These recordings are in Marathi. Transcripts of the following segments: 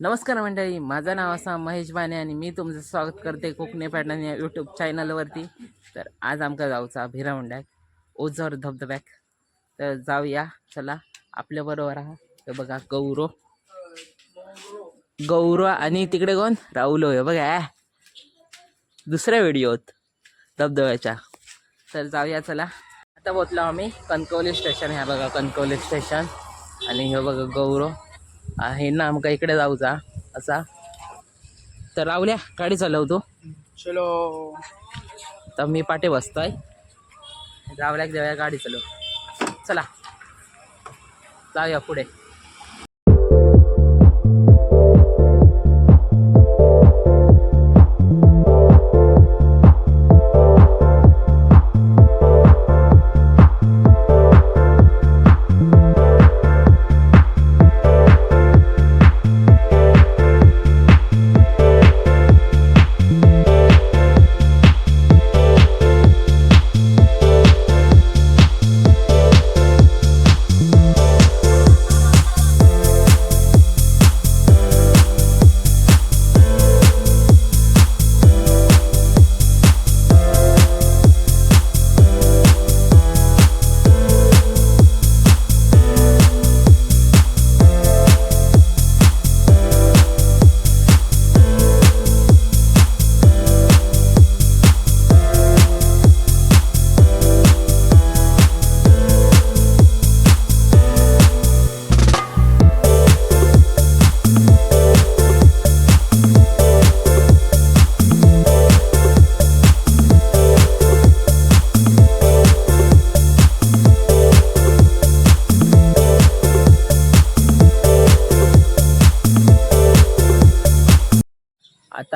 नमस्कार मंडळी माझं नाव असा महेश बाने आणि मी तुमचं स्वागत करते कोकणी पॅटर्न या यूट्यूब चॅनलवरती तर आज आमका जाऊचा भिरावंड्याक ओझर धबधब्याक तर जाऊया चला आपल्याबरोबर आहात तर बघा गौरव. गौरव आणि तिकडे कोण? राहुल होय बघा. दुसऱ्या व्हिडिओत धबधब्याच्या. तर जाऊया चला. आता पोचलो आम्ही कणकवली स्टेशन ह्या बघा कणकवली स्टेशन आणि हे बघा गौरव. आहे ना आमका इकडे जाऊचा असा. तर राहुल्या गाडी चालवतो चलो. तर मी पाटे बसतोय. रावल्याक देऊया गाडी चालव. चला. जाऊया पुढे.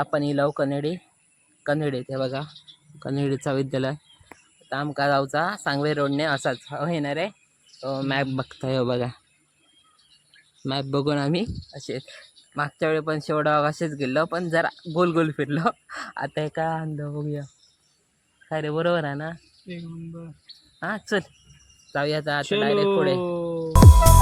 आपण इलाव कनेडी कनेडी ते बघा. कनेडीचा विद्यालय. आता आमका जाऊचा सांगवे रोडने असाच. हो येणार आहे. मॅप बघतोय हो बघा. मॅप बघून आम्ही असे मागच्या वेळी पण शेवडा असेच गेलो पण जरा गोल गोल फिरलो. आता हे काय आणलं बघूया. काय रे बरोबर आहे ना? एक हां चल. जाऊया आता आता डायरेक्ट पुढे.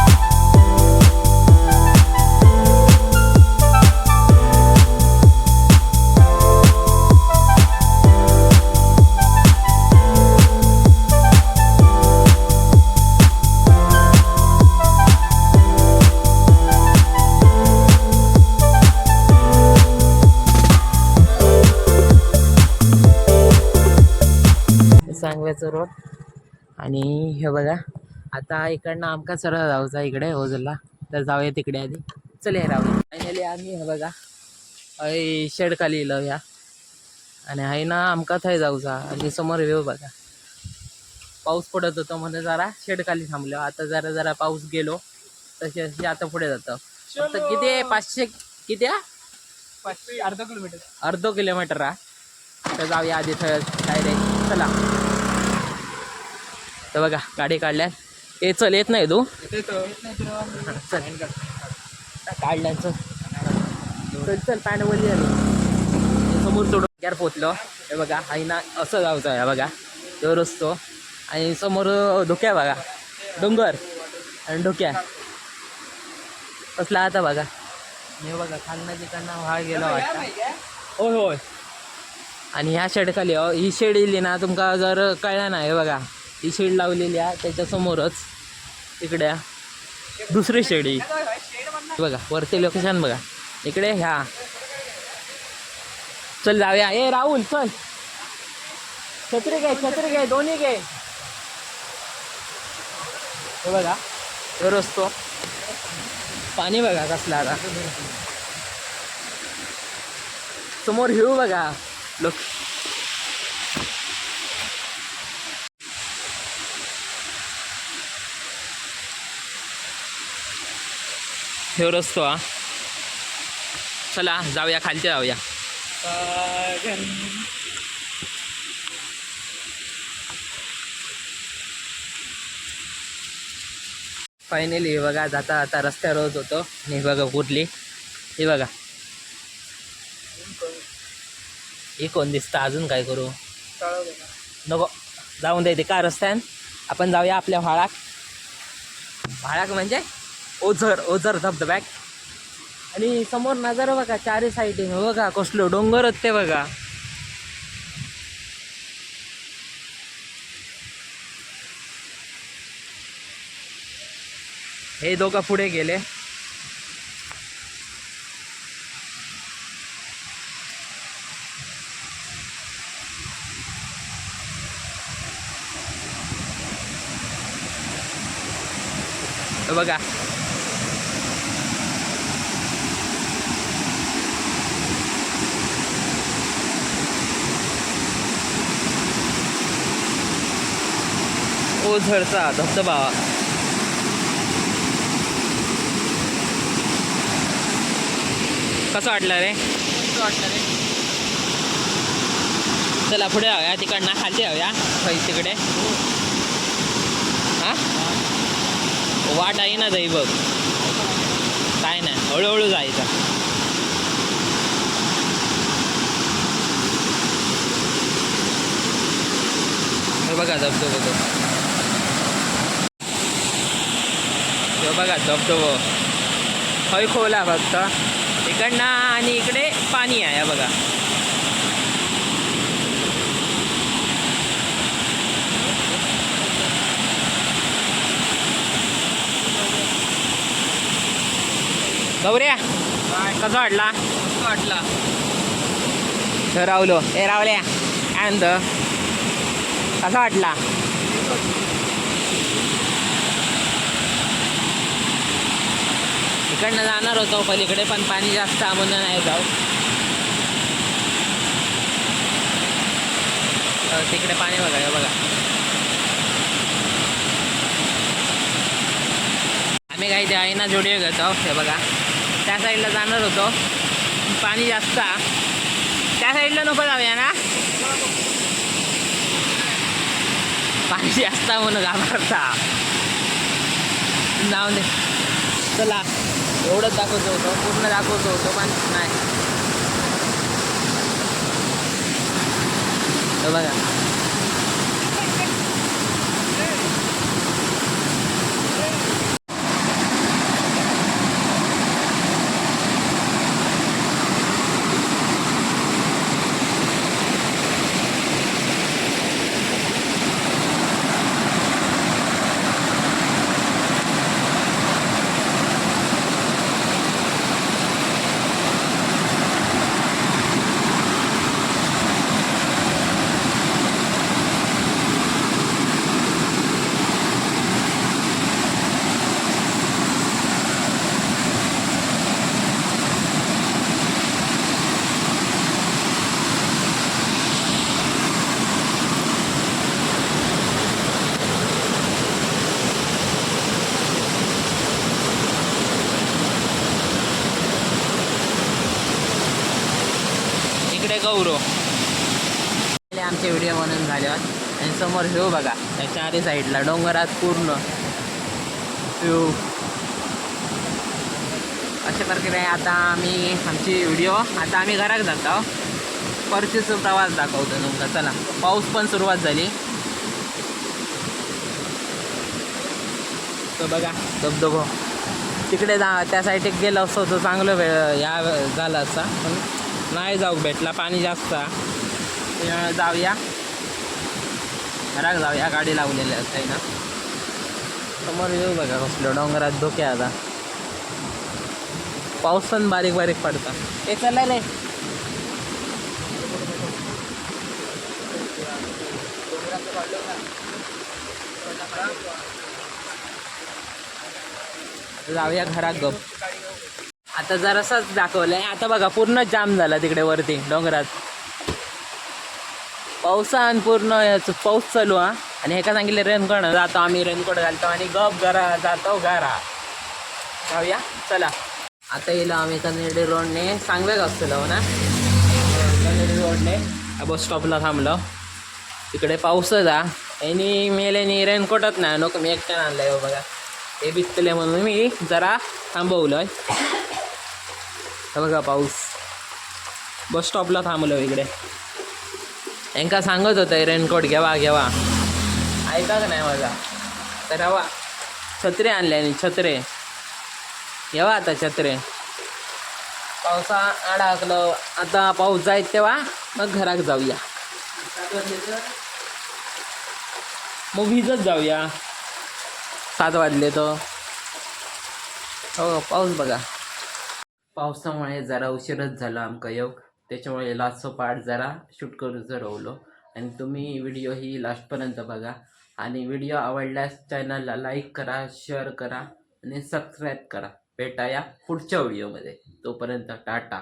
सांगव्याचं रोड. आणि हे बघा आता इकडनं आमका सरळ जाऊचा इकडे ओझरला. तर जाऊया तिकडे आधी. चल हे राहू फायनली आम्ही हे बघा हय शेड खाली इलो ह्या आणि हाय ना आमका थंय जाऊचा. आणि समोर व्यव बघा. पाऊस पडत होतो म्हणजे जरा शेड खाली थांबलो. आता जरा जरा पाऊस गेलो तसे तसे आता पुढे जातं. फक्त किती पाचशे किती पाचशे अर्धा किलोमीटर. अर्धो किलोमीटर आहे. तर जाऊया आधी थंय डायरेक्ट चला. तर बघा गाडी काढल्या ए चल येत नाही तू. चल. काढल्याचं. चल चल आली. समोर थोडं ग्यार पोचलो. हे बघा आई ना असं जायचं आहे बघा. तो रस्तो. आणि समोर धोक्या बघा. डोंगर. आणि डोक्या. कसला आता बघा. हे बघा खालना तिकडनं व्हा गेला वाटतं. होय होय. आणि ह्या शेड खाली ही शेड इली ना तुमका जर कळलं ना हे बघा. ही शेड लावलेली आहे त्याच्यासमोरच इकड्या दुसरी शेड ही. बघा वरती लोकेशन बघा. इकडे ह्या. चल जाऊया. ए राहुल चल. छत्री घे छत्री घे दोन्ही घे. हे बघा तो रस्तो. पाणी बघा कसला आता. समोर हिऊ बघा. लोक ह्यो रस्तो हा. चला जाऊया खालच्या जाऊया. फायनली हे बघा जाता आता रस्त्यावर होत होतो. आणि हे बघा कुठली. हे बघा. हे कोण दिसतं? अजून काय करू? नको. जाऊन द्यायचे का रस्त्यान आपण जाऊया आपल्या व्हाळाक व्हाळाक म्हणजे? ओझर ओझर धबधब्याक आणि समोर नजर बघा चारी साईडीन हो बघा कसलो डोंगर ते बघा. हे दोघं पुढे गेले. बघा. ओझरचा धबधबा. कसं वाटलं रे? कसं वाटलं रे. चला पुढे जाऊया तिकडनं खाली जाऊया तिकडे हा? वाट आहे ना जाई बघ. काय नाही हळूहळू जायचं. हे बघा धबधबो. तो बघा धबधबो खय खोला फक्त. इकडनं आणि इकडे पाणी आहे बघा. गौऱ्या कसा वाटला? कसं वाटला. रावलो ए रावल्या काय म्हणतं कसा वाटला? इकडनं जाणार होतो पलीकडे पण पाणी जास्त आहे नाही जाऊ तिकडे पाणी बघा बघा. आम्ही काही ते आईना जोडी घेतो हे बघा. त्या साईडला जाणार होतो. पाणी जास्त. त्या साईडला नको जाऊया ना. पाणी जास्त म्हणून घाबरता. जाऊ दे. चला. एवढंच दाखवतो होतो पूर्ण दाखवतो होतो पण नाही. बघा. गौरव आमचे व्हिडिओ बनवून झाल्यावर आणि समोर व्ह्यू बघा. त्या चारी साईडला डोंगरात पूर्ण. व्ह्यू अशा प्रकारे आता आम्ही आमची व्हिडिओ आता आम्ही घरात जातो. परचेचा प्रवास दाखवतो तुमचा. चला. पाऊस पण सुरुवात झाली. तो बघा. धबधबो. तिकडे जा त्या साईडे गेलो असतो. तर चांगलं वेळ या झालं असता. पण नाही जाऊ भेटला पाणी जास्त. जाऊया. घराक जाऊया गाडी लावलेली असते ना. समोर येऊ बघा कसलं डोंगरात धोके आता. पाऊस पण बारीक बारीक पडता. ते चला रे. जाऊया घरात गप. आता जरासाच दाखवलं आहे आता बघा पूर्ण जाम झाला तिकडे वरती डोंगरात. पावसान पूर्ण याचं पाऊस चालू हा. आणि एका सांगितले रेनकोट जातो आम्ही रेनकोट घालतो आणि गप घरा जातो घरा. जाऊया चला. आता येईल आम्ही कनेडी रोडने सांगवेग असतो ना. कनेडी रोडने बस स्टॉपला थांबलो. तिकडे पाऊसच हा आणि मेलेनी रेनकोटच नाही. नको मी एकट्यानं आणलं आहे हो, बघा. ते भिजतले म्हणून मी जरा थांबवलं आहे बघा पाऊस. बस स्टॉपला थांबलो इकडे. यांका सांगत होतं रेनकोट घ्यावा घ्यावा ऐका का नाही माझा? तर हवा. छत्रे आणल्याने छत्रे. घ्यावा आता छत्रे. पावसा अडकलो आता पाऊस जायत तेव्हा मग घरात जाऊया. मग भिजत जाऊया. सात वाजले तर हो पाऊस बघा. पावसामुळे जरा उशीरच झाला आमका योग. त्याच्यामुळे लास्टचं पार्ट जरा शूट करूच राहिलो. आणि तुम्ही व्हिडिओ ही लास्टपर्यंत बघा. आणि व्हिडिओ आवडल्यास चॅनलला लाईक करा शेअर करा आणि सबस्क्राईब करा. भेटाया पुढच्या व्हिडिओमध्ये तोपर्यंत टाटा.